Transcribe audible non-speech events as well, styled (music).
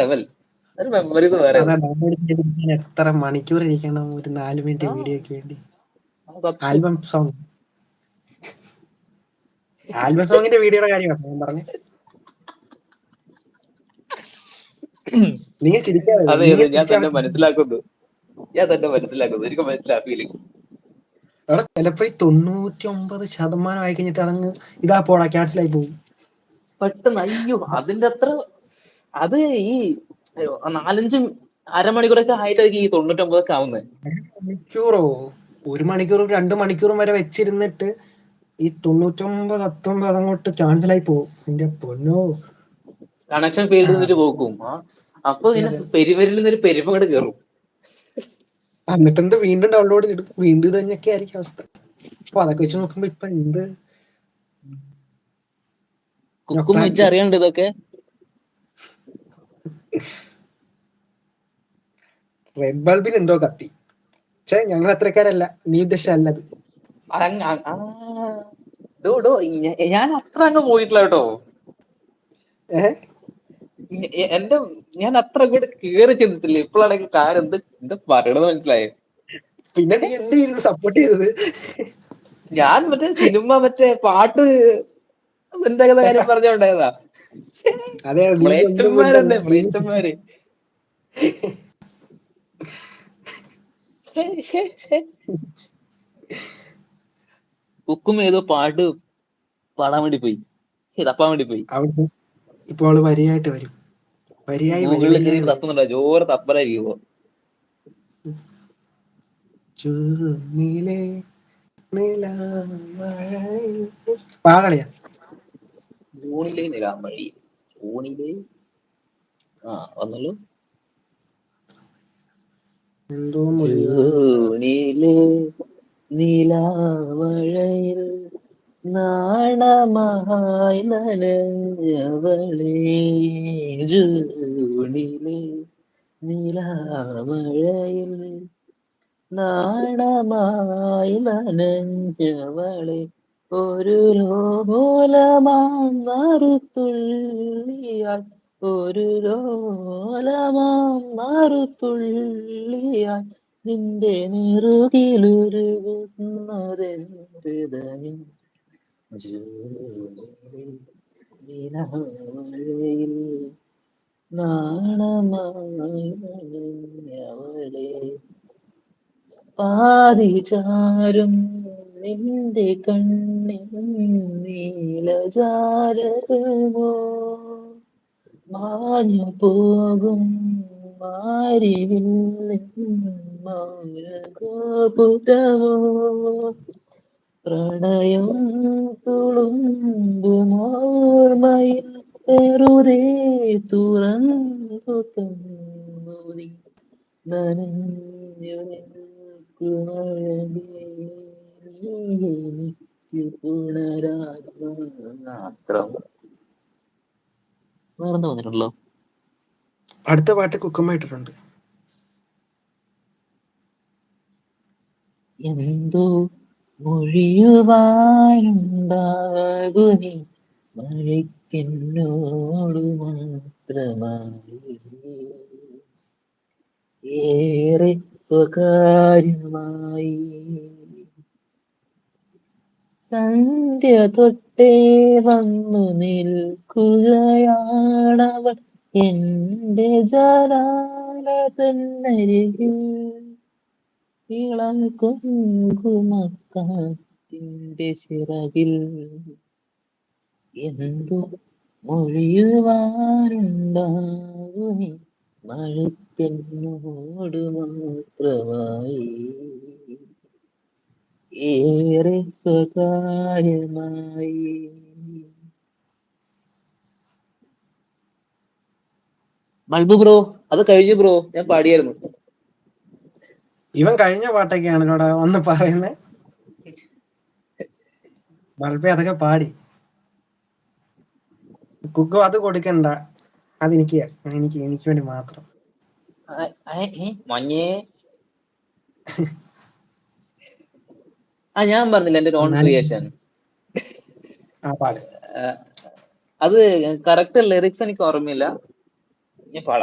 Level എത്ര മണിക്കൂർ ഇരിക്കണം? ഒരു നാല് മിനിറ്റ് വീഡിയോ വീഡിയോക്ക് വേണ്ടി. Album song. ആൽബം സോങ്ങിന്റെ വീഡിയോയുടെ കാര്യമാണ്? ഞാൻ പറഞ്ഞു. നീ ചിരിക്കാതെ ഞാൻ തന്നെ മനസ്സിലാക്കുന്നു. ഞാൻ തന്നെ മനസ്സിലാക്കുന്നു. എനിക്ക് ചിലപ്പോ ഈ തൊണ്ണൂറ്റി ഒമ്പത് ശതമാനം ആയി കഴിഞ്ഞിട്ട് അതങ്ങ് ഇതാ പോടാ ക്യാൻസൽ ആയി പോകും പെട്ടെന്ന് അയ്യോ അതിന്റെ അത്ര അത് ഈ നാലഞ്ചും അരമണിക്കൂറൊക്കെ ആയിട്ടായിരിക്കും ഈ തൊണ്ണൂറ്റൊമ്പതൊക്കെ ആവുന്നത് മണിക്കൂറോ ഒരു മണിക്കൂറും രണ്ടു മണിക്കൂറും വരെ വെച്ചിരുന്നിട്ട് ഈ തൊണ്ണൂറ്റൊമ്പത് പത്തൊമ്പത് അങ്ങോട്ട് ക്യാൻസൽ ആയി പോകും. എന്റെ പൊന്നോ. കണക്ഷൻ ഫീൽഡ് നിന്നിട്ട് പോക്കും അപ്പൊ ഇങ്ങനെ പെരുവരിൽ നിന്നൊരു പെരുമ കൂടെ കയറും എന്നിട്ട് എന്ത് വീണ്ടും ഡൗൺലോഡ് ചെയ്തു വീണ്ടും തന്നെയൊക്കെ ആയിരിക്കും അവസ്ഥ. അപ്പൊ അതൊക്കെ വെച്ച് നോക്കുമ്പോ ഇപ്പൊ എന്ത് കുക്കും വെച്ച് അറിയണ്ട് ഇതൊക്കെ. റെഡ് ബൾബിന് എന്തോ കത്തി. പക്ഷെ ഞങ്ങൾ അത്രക്കാരല്ല. നീ ഡോ, ഞാൻ അത്ര അങ്ങ് പോയിട്ടില്ല കേട്ടോ. എന്റെ ഞാൻ അത്ര അങ്ങോട്ട് കേറി ചിന്തിച്ചില്ല ഇപ്പോഴാണെങ്കിൽ കാര്യം എന്ത് എന്താ പറയണത് മനസ്സിലായേ. പിന്നെ നീ എന്ത് ചെയ്യുന്നു സപ്പോർട്ട് ചെയ്തത്? ഞാൻ മറ്റേ സിനിമ മറ്റേ പാട്ട് എന്താ കാര്യം പറഞ്ഞോണ്ടായതാ. അതെ മ്ലേച്ഛന്മാരല്ലേ മ്ലേച്ഛന്മാര് കുക്കും ഏതോ പാട്ട് പാടാൻ വേണ്ടി പോയി. തപ്പാൻ വേണ്ടി പോയി. ഇപ്പൊ അവൾ വരിയായിട്ട് വരും. വരിയായി. തപ്പുന്നുണ്ടോ. ജോറ് തപ്പലായിരിക്കുമോ പാകളിയാ ജൂണിലെ നിലാമഴി ജൂണിലെ ആ വന്നല്ലോ എന്തോ നിലാമഴയിൽ നാണമായി നനഞ്ഞവളേ. ജൂണിലെ നീലാമഴയിൽ നാണമായി നനഞ്ഞവളെ. ഒരു ലോലമാം മറുത്തുള്ളിയാൽ ഒരു ലോലമാം നിന്റെ നെറുകിലുരുകുന്നതെന്തൃതമിൻ ജൂണിലെ നിലാമഴയിൽ നാണമായി പാതിചാരും നിന്റെ കണ്ണിൽ നീലജാലകമോ മാഞ്ഞു പോകും മാരിവിൽ മാരിവില്ലമോ പ്രണയം തുളുമ്പുമോർമയിൽ പെറുതേ തുറന്നു തന്നു നീ നനഞ്ഞു നിൽക്കുമഴകേ എനിക്ക് പുണരാത്രം വേറെന്താ വന്നിട്ടുണ്ടല്ലോ അടുത്ത പാട്ട് കുക്കുമ്മ ഇട്ടിട്ടുണ്ട് എന്തോ മൊഴിയുവാനുണ്ടാകുനി മഴയ്ക്കെന്നോട് മാത്രമായി ഏറെ സ്വകാര്യമായി സന്ധ്യ തൊട്ടേ വന്നു നിൽക്കുകയാണവൾ. എന്റെ ജലാല തന്നരികിൽ ഇളം കുങ്കുമക്കാത്തിന്റെ ചിറകിൽ എന്തു മൊഴിയുവാനുണ്ടാകുമി മഴയ്ക്കെന്നോട് മാത്രമായി ഏറെ സ്വകാര്യമായി. ബൾബ് ബ്രോ അത് കഴിഞ്ഞു ബ്രോ. ഞാൻ പാടിയായിരുന്നു. ഇവൻ കഴിഞ്ഞ പാട്ടൊക്കെയാണ് ഇവിടെ ഒന്ന് പറയുന്നത് മൾബെ അതൊക്കെ പാടി. കുക്കു അത് കൊടുക്കണ്ട. അത് എനിക്ക് എനിക്ക് എനിക്ക് വേണ്ടി മാത്രം. മഞ്ഞേ. (laughs) ആ ഞാൻ പറഞ്ഞില്ല എന്റെ ഓൺ ക്രിയേഷൻ അത് കറക്റ്റ് ലിറിക്സ് എനിക്ക് ഓർമ്മയില്ല. ഞാൻ പാടാം.